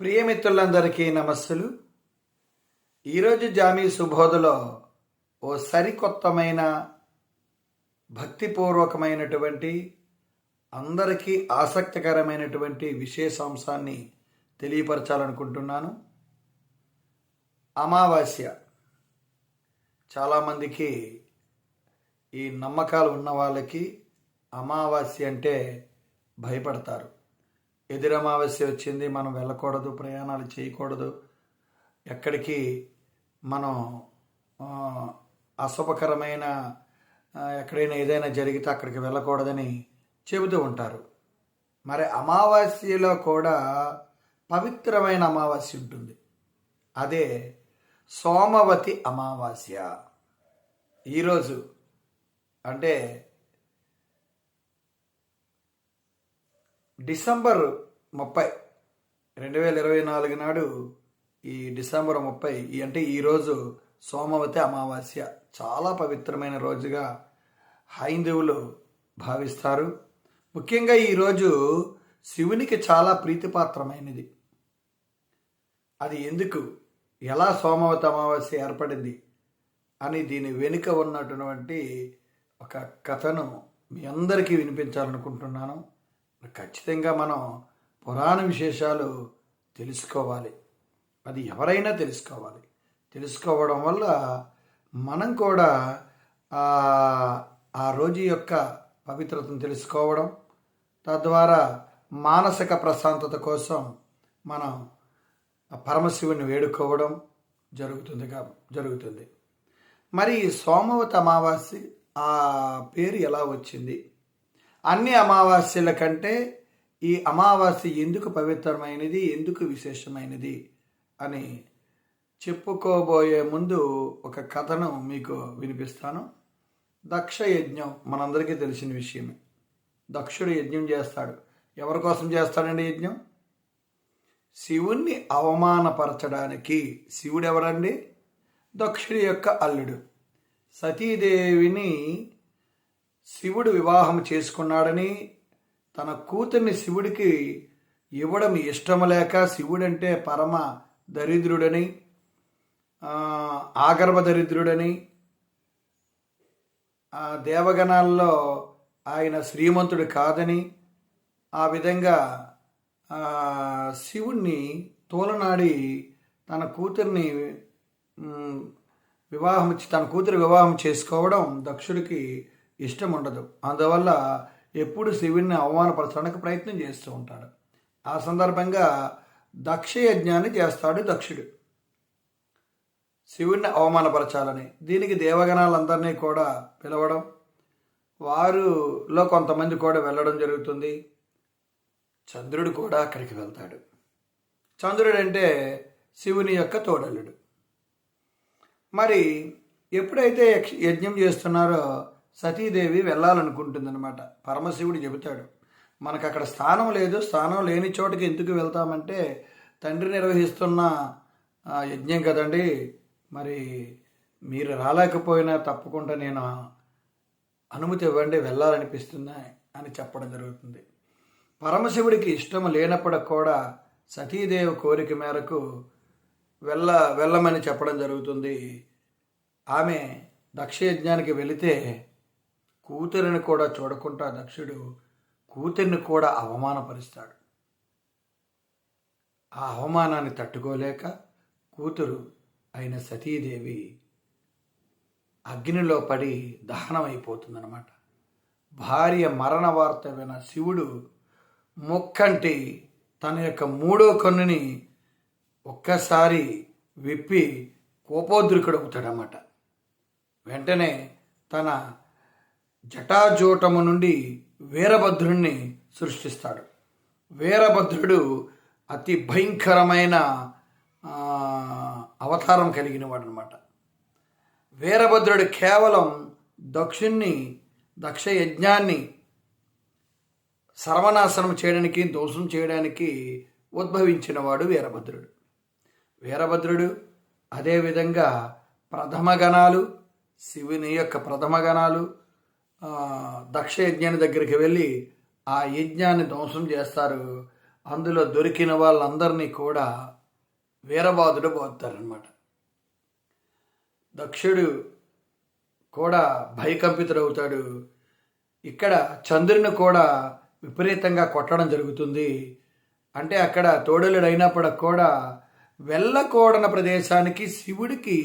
ప్రియమిత్రులందరికీ నమస్సులు. ఈరోజు జామీ సుబోధలో ఓ సరికొత్తమైన భక్తిపూర్వకమైనటువంటి అందరికీ ఆసక్తికరమైనటువంటి విశేషాంశాన్ని తెలియపరచాలనుకుంటున్నాను. అమావాస్య. చాలామందికి ఈ నమ్మకాలు ఉన్న వాళ్ళకి అమావాస్య అంటే భయపడతారు. ఎదురు అమావాస్య వచ్చింది మనం వెళ్ళకూడదు ప్రయాణాలు చేయకూడదు. ఎక్కడికి మనం అశుభకరమైన ఎక్కడైనా ఏదైనా జరిగితే అక్కడికి వెళ్ళకూడదని చెబుతూ ఉంటారు. మరి అమావాస్యలో కూడా పవిత్రమైన అమావాస్య ఉంటుంది. అదే సోమవతి అమావాస్య. ఈరోజు అంటే డిసెంబర్ ముప్పై రెండు వేల ఇరవై నాలుగు నాడు ఈ డిసెంబర్ ముప్పై ఈ అంటే ఈరోజు సోమవతి అమావాస్య. చాలా పవిత్రమైన రోజుగా హైందవులు భావిస్తారు. ముఖ్యంగా ఈరోజు శివునికి చాలా ప్రీతిపాత్రమైనది. అది ఎందుకు? ఎలా సోమవతి అమావాస్య ఏర్పడింది? అని దీని వెనుక ఉన్నటువంటి ఒక కథను మీ అందరికీ వినిపించాలనుకుంటున్నాను. ఖచ్చితంగా మనం పురాణ విశేషాలు తెలుసుకోవాలి. అది ఎవరైనా తెలుసుకోవాలి. తెలుసుకోవడం వల్ల మనం కూడా ఆ రోజు యొక్క పవిత్రతను తెలుసుకోవడం తద్వారా మానసిక ప్రశాంతత కోసం మనం పరమశివుని వేడుకోవడం జరుగుతుంది కా- జరుగుతుంది. మరి సోమవతి అమావాస్య ఆ పేరు ఎలా వచ్చింది? అన్ని అమావాస్యల కంటే ఈ అమావాస్య ఎందుకు పవిత్రమైనది ఎందుకు విశేషమైనది అని చెప్పుకోబోయే ముందు ఒక కథను మీకు వినిపిస్తాను. దక్ష యజ్ఞం మనందరికీ తెలిసిన విషయమే. దక్షుడు యజ్ఞం చేస్తాడు. ఎవరి కోసం చేస్తాడండి యజ్ఞం? శివుణ్ణి అవమానపరచడానికి. శివుడు ఎవరండి దక్షుడి యొక్క అల్లుడు. సతీదేవిని శివుడు వివాహం చేసుకున్నాడని తన కూతుర్ని శివుడికి ఇవ్వడం ఇష్టం లేక శివుడంటే పరమ దరిద్రుడని ఆగర్భ దరిద్రుడని ఆ దేవగణాల్లో ఆయన శ్రీమంతుడు కాదని ఆ విధంగా శివుణ్ణి తోలనాడి తన కూతుర్ని వివాహం తన కూతురు వివాహం చేసుకోవడం దక్షుడికి ఇష్టం ఉండదు అందువల్ల ఎప్పుడు శివుణ్ణి అవమానపరచడానికి ప్రయత్నం చేస్తూ ఉంటాడు. ఆ సందర్భంగా దక్ష యజ్ఞాన్ని చేస్తాడు దక్షుడు. శివుణ్ణి అవమానపరచాలని. దీనికి దేవగణాలందరినీ కూడా పిలవడం. వారిలో కొంతమంది కూడా వెళ్ళడం జరుగుతుంది. చంద్రుడు కూడా అక్కడికి వెళ్తాడు. చంద్రుడు అంటే శివుని యొక్క తోడల్లుడు. మరి ఎప్పుడైతే యక్ష- యజ్ఞం చేస్తున్నారో సతీదేవి వెళ్ళాలనుకుంటుందన్నమాట. పరమశివుడు చెబుతాడు మనకు అక్కడ స్థానం లేదు స్థానం లేని చోటకి ఎందుకు వెళ్తామంటే తండ్రి నిర్వహిస్తున్న యజ్ఞం కదండి మరి మీరు రాలేకపోయినా తప్పకుండా నేను అనుమతి ఇవ్వండి వెళ్ళాలనిపిస్తుంది? అని చెప్పడం జరుగుతుంది. పరమశివుడికి ఇష్టం లేనప్పటికి కూడా సతీదేవి కోరిక మేరకు వెళ్ళ వెళ్ళమని చెప్పడం జరుగుతుంది. ఆమె దక్షయజ్ఞానికి వెళితే కూతురిని కూడా చూడకుండా దక్షుడు కూతురిని కూడా అవమానపరుస్తాడు. ఆ అవమానాన్ని తట్టుకోలేక కూతురు అయిన సతీదేవి అగ్నిలో పడి దహనమైపోతుందన్నమాట. భార్య మరణ వార్త విన శివుడు ముక్కంటి తన యొక్క మూడో కన్నుని ఒక్కసారి విప్పి కోపోద్రికుడవుతాడన్నమాట. వెంటనే తన జటాజూటము నుండి వీరభద్రుణ్ణి సృష్టిస్తాడు. వీరభద్రుడు అతి భయంకరమైన అవతారం కలిగిన వాడు అనమాట వీరభద్రుడు కేవలం దక్షుణ్ణి దక్ష యజ్ఞాన్ని సర్వనాశనం చేయడానికి దోషం చేయడానికి ఉద్భవించిన వాడు వీరభద్రుడు. వీరభద్రుడు అదేవిధంగా ప్రథమ గణాలు శివుని యొక్క ప్రథమ గణాలు దక్ష యజ్ఞాన్ని దగ్గరికి వెళ్ళి ఆ యజ్ఞాన్ని ధ్వంసం చేస్తారు. అందులో దొరికిన వాళ్ళందరినీ కూడా వీరబాదుడు పోతారనమాట దక్షుడు కూడా భయకంపితుడవుతాడు. ఇక్కడ చంద్రుని కూడా విపరీతంగా కొట్టడం జరుగుతుంది. అంటే అక్కడ తోడలుడు అయినప్పటికి కూడా వెళ్ళకూడని ప్రదేశానికి శివుడికి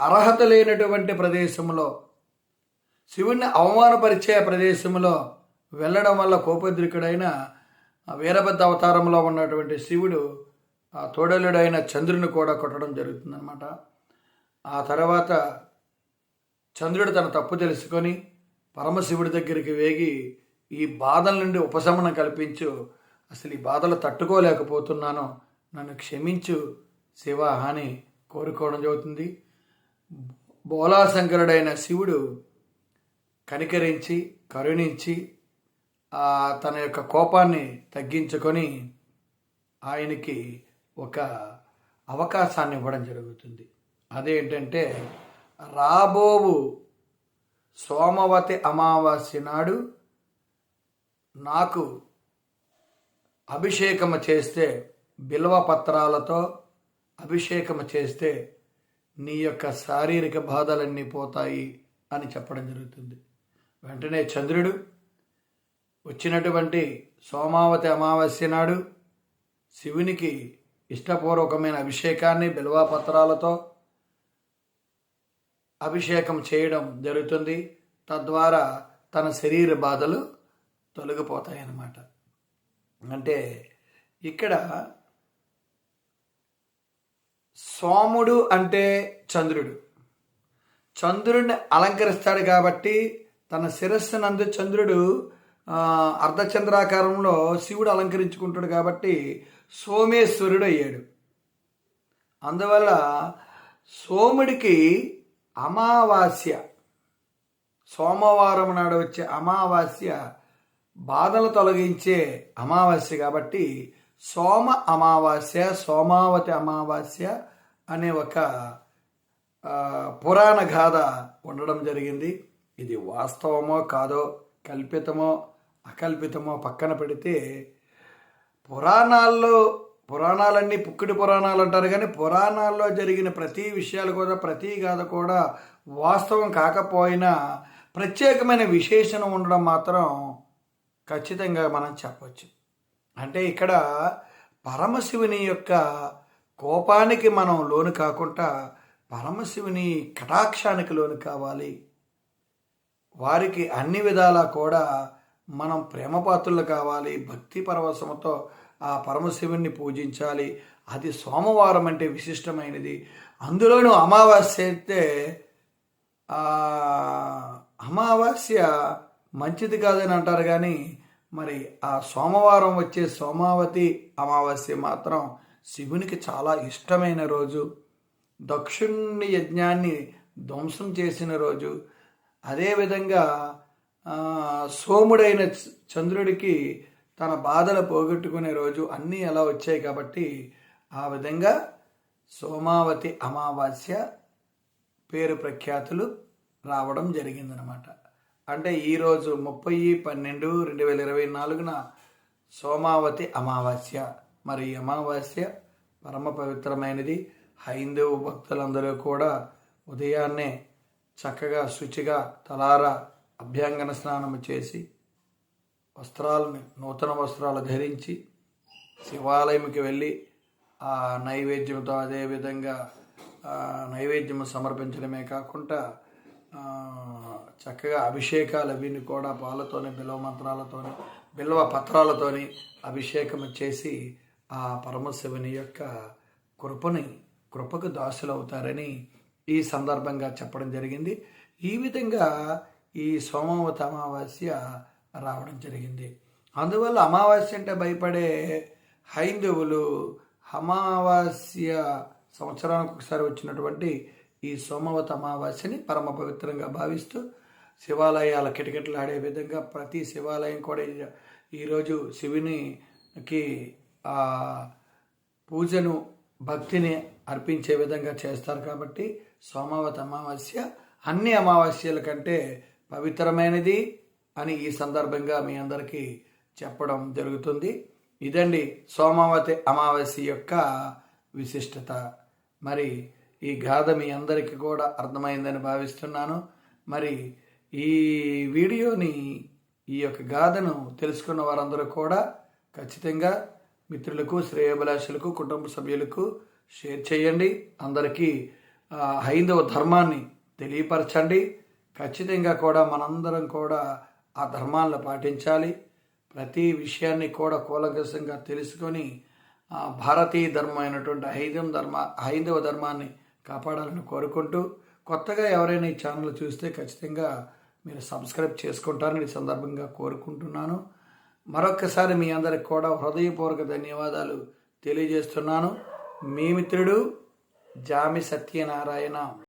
అర్హత లేనటువంటి ప్రదేశంలో శివుణ్ణి అవమానపరిచే ప్రదేశంలో వెళ్ళడం వల్ల కోపద్రికుడైన వీరభద్ర అవతారంలో ఉన్నటువంటి శివుడు ఆ తోడలుడైన చంద్రుని కూడా కొట్టడం జరుగుతుందన్నమాట. ఆ తర్వాత చంద్రుడు తన తప్పు తెలుసుకొని పరమశివుడి దగ్గరికి వేగి ఈ బాధల నుండి ఉపశమనం కల్పించు అసలు ఈ బాధలు తట్టుకోలేకపోతున్నాను నన్ను క్షమించు శివ అని కోరుకోవడం జరుగుతుంది. బోలాశంకరుడైన శివుడు కనికరించి కరుణించి తన యొక్క కోపాన్ని తగ్గించుకొని ఆయనకి ఒక అవకాశాన్ని ఇవ్వడం జరుగుతుంది. అదేంటంటే రాబోవు సోమవతి అమావాస్య నాడు నాకు అభిషేకము చేస్తే బిల్వ పత్రాలతో అభిషేకము చేస్తే నీ యొక్క శారీరక బాధలన్నీ పోతాయి అని చెప్పడం జరుగుతుంది. వెంటనే చంద్రుడు వచ్చినటువంటి సోమావతి అమావాస్య నాడు శివునికి ఇష్టపూర్వకమైన అభిషేకాన్ని బిల్వాపత్రాలతో అభిషేకం చేయడం జరుగుతుంది. తద్వారా తన శరీర బాధలు తొలగిపోతాయి అన్నమాట అంటే ఇక్కడ సోముడు అంటే చంద్రుడు. చంద్రుడిని అలంకరిస్తాడు కాబట్టి తన శిరస్సునందు చంద్రుడు అర్ధచంద్రాకారంలో శివుడు అలంకరించుకుంటాడు కాబట్టి సోమేశ్వరుడు అయ్యాడు అందువల్ల సోముడికి అమావాస్య సోమవారం నాడు వచ్చే అమావాస్య బాధలు తొలగించే అమావాస్య కాబట్టి సోమ అమావాస్య సోమావతి అమావాస్య అనే ఒక పురాణ గాథ ఉండడం జరిగింది. ఇది వాస్తవమో కాదో కల్పితమో అకల్పితమో పక్కన పెడితే పురాణాల్లో పురాణాలన్నీ పుక్కిడి పురాణాలు అంటారు కానీ పురాణాల్లో జరిగిన ప్రతి విషయాలు కూడా ప్రతి గాథ కూడా వాస్తవం కాకపోయినా ప్రత్యేకమైన విశేషణం ఉండడం మాత్రం ఖచ్చితంగా మనం చెప్పచ్చు. అంటే ఇక్కడ పరమశివుని యొక్క కోపానికి మనం లోను కాకుండా పరమశివుని కటాక్షానికి లోను కావాలి. వారికి అన్ని విధాలా కూడా మనం ప్రేమపాత్రులు కావాలి భక్తి పరవశముతో ఆ పరమశివుణ్ణి పూజించాలి. అది సోమవారం అంటే విశిష్టమైనది. అందులోనూ అమావాస్య అయితే అమావాస్య మంచిది కాదని అంటారు కానీ మరి ఆ సోమవారం వచ్చే సోమావతి అమావాస్య మాత్రం శివునికి చాలా ఇష్టమైన రోజు. దక్షుణ్ణి యజ్ఞాన్ని ధ్వంసం చేసిన రోజు. అదేవిధంగా సోముడైన చ- చంద్రుడికి తన బాధలు పోగొట్టుకునే రోజు అన్నీ అలా వచ్చాయి కాబట్టి ఆ విధంగా సోమావతి అమావాస్య పేరు ప్రఖ్యాతులు రావడం జరిగిందనమాట అంటే ఈరోజు ముప్పై పన్నెండు రెండు వేల ఇరవై నాలుగున సోమావతి అమావాస్య. మరి ఈ అమావాస్య పరమ పవిత్రమైనది. హైందవ భక్తులందరూ కూడా ఉదయాన్నే చక్కగా శుచిగా తలారా అభ్యంగన స్నానము చేసి వస్త్రాలను నూతన వస్త్రాలు ధరించి శివాలయంకి వెళ్ళి ఆ నైవేద్యంతో అదేవిధంగా నైవేద్యం సమర్పించడమే కాకుండా చక్కగా అభిషేకాలు అవిని కూడా పాలతోని బిల్వ మంత్రాలతోని బిల్వ పత్రాలతోని అభిషేకం చేసి ఆ పరమశివుని యొక్క కృపని కృపకు దాసులవుతారని ఈ సందర్భంగా చెప్పడం జరిగింది. ఈ విధంగా ఈ సోమవత అమావాస్య రావడం జరిగింది. అందువల్ల అమావాస్య అంటే భయపడే హైందవులు అమావాస్య సంవత్సరానికి ఒకసారి వచ్చినటువంటి ఈ సోమవత అమావాస్యని పరమ పవిత్రంగా భావిస్తూ శివాలయాల కిటకిటలాడే విధంగా ప్రతి శివాలయం కూడా ఈరోజు శివునికి పూజను భక్తిని అర్పించే విధంగా చేస్తారు కాబట్టి సోమవతి అమావాస్య అన్ని అమావాస్యల కంటే పవిత్రమైనది అని ఈ సందర్భంగా మీ అందరికీ చెప్పడం జరుగుతుంది. ఇదండి సోమావతి అమావాస్య యొక్క విశిష్టత. మరి ఈ గాథ మీ అందరికీ కూడా అర్థమైందని భావిస్తున్నాను. మరి ఈ వీడియోని ఈ యొక్క గాథను తెలుసుకున్న వారందరూ కూడా ఖచ్చితంగా మిత్రులకు శ్రేయభిలాషులకు కుటుంబ సభ్యులకు షేర్ చేయండి. అందరికీ హైందవ ధర్మాన్ని తెలియపరచండి. ఖచ్చితంగా కూడా మనందరం కూడా ఆ ధర్మాలను పాటించాలి. ప్రతి విషయాన్ని కూడా కూలంకషంగా తెలుసుకొని భారతీయ ధర్మం అయినటువంటి హైందవ ధర్మ హైందవ ధర్మాన్ని కాపాడాలని కోరుకుంటూ కొత్తగా ఎవరైనా ఈ ఛానల్ చూస్తే ఖచ్చితంగా మీరు సబ్స్క్రైబ్ చేసుకుంటారని ఈ సందర్భంగా కోరుకుంటున్నాను. మరొక్కసారి మీ అందరికి కూడా హృదయపూర్వక ధన్యవాదాలు తెలియజేస్తున్నాను. మీ మిత్రుడు జామి సత్యనారాయణ.